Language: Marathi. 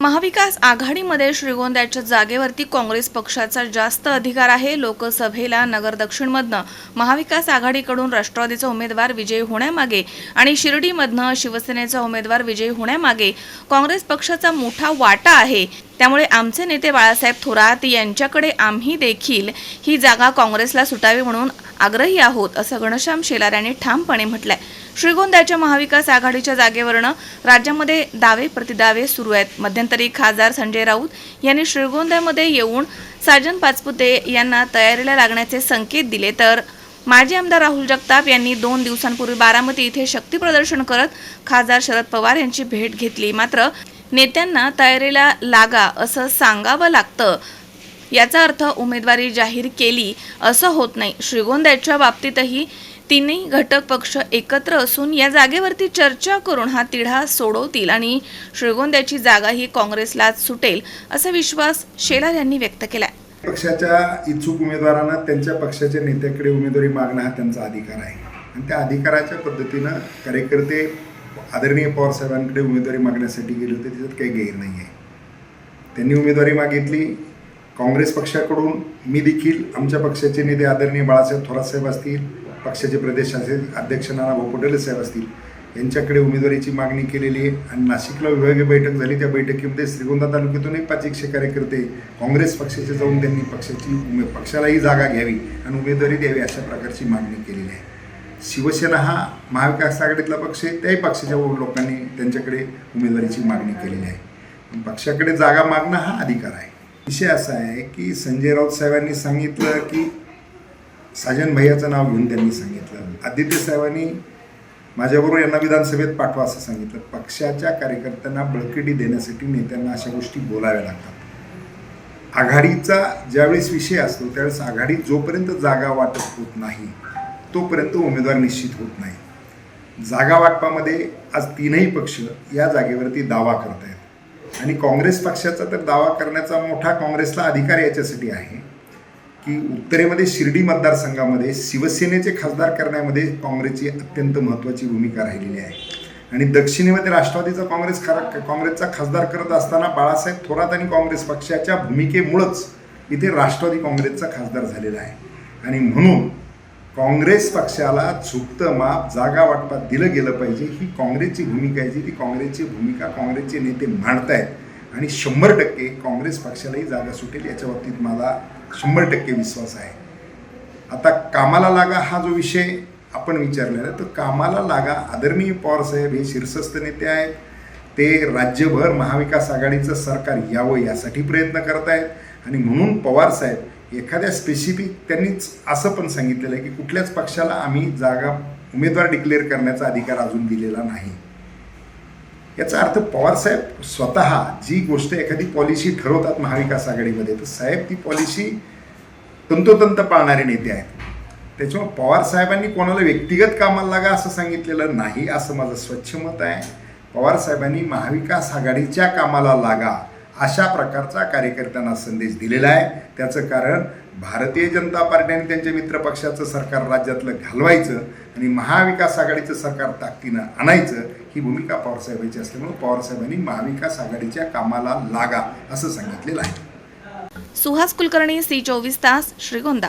महाविकास आघाडीमध्ये श्रीगोंद्याच्या जागेवरती काँग्रेस पक्षाचा जास्त अधिकार आहे. लोकसभेला नगर दक्षिणमधनं महाविकास आघाडीकडून राष्ट्रवादीचा उमेदवार विजयी होण्यामागे आणि शिर्डीमधनं शिवसेनेचा उमेदवार विजयी होण्यामागे काँग्रेस पक्षाचा मोठा वाटा आहे. त्यामुळे आमचे नेते बाळासाहेब थोरात यांच्याकडे आम्ही देखील ही जागा काँग्रेसला सुटावी म्हणून आग्रही आहोत असं घनश्याम शेलार यांनी ठामपणे म्हटलंय. श्रीगोंद्याच्या महाविकास आघाडीच्या जागेवरनं राज्यामध्ये दावे प्रतिदावे सुरू आहेत. मध्यंतरी खासदार संजय राऊत यांनी श्रीगोंद्यामध्ये येऊन साजन पाचपुते यांना तयारीला लागण्याचे संकेत दिले. तर माजी आमदार राहुल जगताप यांनी दोन दिवसांपूर्वी बारामती इथे शक्ती प्रदर्शन करत खासदार शरद पवार यांची भेट घेतली. मात्र नेत्यांना तयारीला लागा असं सांगावं लागतं. याचा अर्थ उमेदवारी जाहीर केली असं होत नाही. श्रीगोंद्याच्या बाबतीतही तिन्ही घटक पक्ष एकत्र असून या जागेवरती चर्चा करून हा तिढा सोडवतील आणि श्रीगोंद्याची जागा ही काँग्रेसलाच सुटेल असा विश्वास शेलार यांनी व्यक्त केला पक्षाच्या इच्छुक उमेदवारांना त्यांच्या पक्षाच्या नेत्याकडे उमेदवारी मागणं हा त्यांचा अधिकार आहे. आणि त्या अधिकाराच्या पद्धतीनं कार्यकर्ते आदरणीय पवारसाहेबांकडे उमेदवारी मागण्यासाठी गेले होते त्याच्यात काही गैर नाही आहे त्यांनी उमेदवारी मागितली काँग्रेस पक्षाकडून मी देखील आमच्या पक्षाचे नेते आदरणीय बाळासाहेब थोरात साहेब असतील पक्षाचे प्रदेश अध्यक्ष नानाभाऊ पटेल साहेब असतील यांच्याकडे उमेदवारीची मागणी केलेली आहे आणि नाशिकला विभागीय बैठक झाली. त्या बैठकीमध्ये श्रीगोंदा तालुक्यातूनही पाच एकशे कार्यकर्ते काँग्रेस पक्षाचे जाऊन त्यांनी पक्षाची उमे पक्षालाही जागा घ्यावी आणि उमेदवारी द्यावी अशा प्रकारची मागणी केलेली आहे. शिवसेना हा महाविकास आघाडीतला पक्ष आहे त्याही पक्षाच्या लोकांनी त्यांच्याकडे उमेदवारीची मागणी केलेली आहे. पक्षाकडे जागा मागणं हा अधिकार आहे. विषय असा आहे की संजय राऊत साहेबांनी सांगितलं की साजन भैयाचं नाव घेऊन त्यांनी सांगितलं. आदित्य साहेबांनी माझ्याबरोबर यांना विधानसभेत पाठवा असं सांगितलं. पक्षाच्या कार्यकर्त्यांना बळकटी देण्यासाठी नेत्यांना अशा गोष्टी बोलाव्या लागतात. आघाडीचा ज्यावेळेस विषय असतो त्यावेळेस आघाडी जोपर्यंत जागा वाटप होत नाही तोपर्यंत उमेदवार निश्चित होत नाही. जागा वाटपामध्ये आज तीनही पक्ष या जागेवरती दावा करत आहेत आणि काँग्रेस पक्षाचा तर दावा करण्याचा मोठा काँग्रेसला अधिकार याच्यासाठी आहे की उत्तरेमध्ये शिर्डी मतदारसंघामध्ये शिवसेनेचे खासदार करण्यामध्ये काँग्रेसची अत्यंत महत्त्वाची भूमिका राहिलेली आहे. आणि दक्षिणेमध्ये राष्ट्रवादीचा काँग्रेस खरा काँग्रेसचा खासदार करत असताना बाळासाहेब थोरात आणि काँग्रेस पक्षाच्या भूमिकेमुळंच इथे राष्ट्रवादी काँग्रेसचा खासदार झालेला आहे. आणि म्हणून काँग्रेस पक्षाला झुकतं माप जागा वाटपात दिलं गेलं पाहिजे. ही काँग्रेसची भूमिका आहे जी ती काँग्रेसची भूमिका काँग्रेसचे नेते मांडतायत. आणि शंभर टक्के काँग्रेस पक्षालाही जागा सुटेल याच्या बाबतीत मला शंभर टक्के विश्वास आहे. आता कामाला लागा हा जो विषय आपण विचारलेला तर कामाला लागा आदरणीय पवारसाहेब हे शीर्षस्थ नेते आहेत. ते राज्यभर महाविकास आघाडीचं सरकार यावं यासाठी प्रयत्न करत आहेत आणि म्हणून पवारसाहेब एखाद्या स्पेसिफिक त्यांनीच असं पण सांगितलेलं आहे की कुठल्याच पक्षाला आम्ही जागा उमेदवार डिक्लेअर करण्याचा अधिकार अजून दिलेला नाही. याचा अर्थ पवारसाहेब स्वतः जी गोष्ट एखादी पॉलिसी ठरवतात महाविकास आघाडीमध्ये तर साहेब ती पॉलिसी तंतोतंत पाळणारे नेते आहेत. त्याच्यामुळे पवार साहेबांनी कोणाला व्यक्तिगत कामाला लागा असं सांगितलेलं नाही असं माझं स्वच्छ मत आहे. पवार साहेबांनी महाविकास आघाडीच्या कामाला लागा अशा प्रकारचा कार्यकर्त्यांना संदेश दिलेला आहे. त्याचं कारण भारतीय जनता पार्टी आणि त्यांच्या मित्रपक्षाचं सरकार राज्यातलं घालवायचं आणि महाविकास आघाडीचं सरकार ताकदीनं आणायचं ही भूमिका पवारसाहेबांची असल्यामुळे पवारसाहेबांनी महाविकास आघाडीच्या कामाला लागा असं सांगितलेलं आहे. सुहास कुलकर्णी सी चोवीस तास श्रीगोंदा.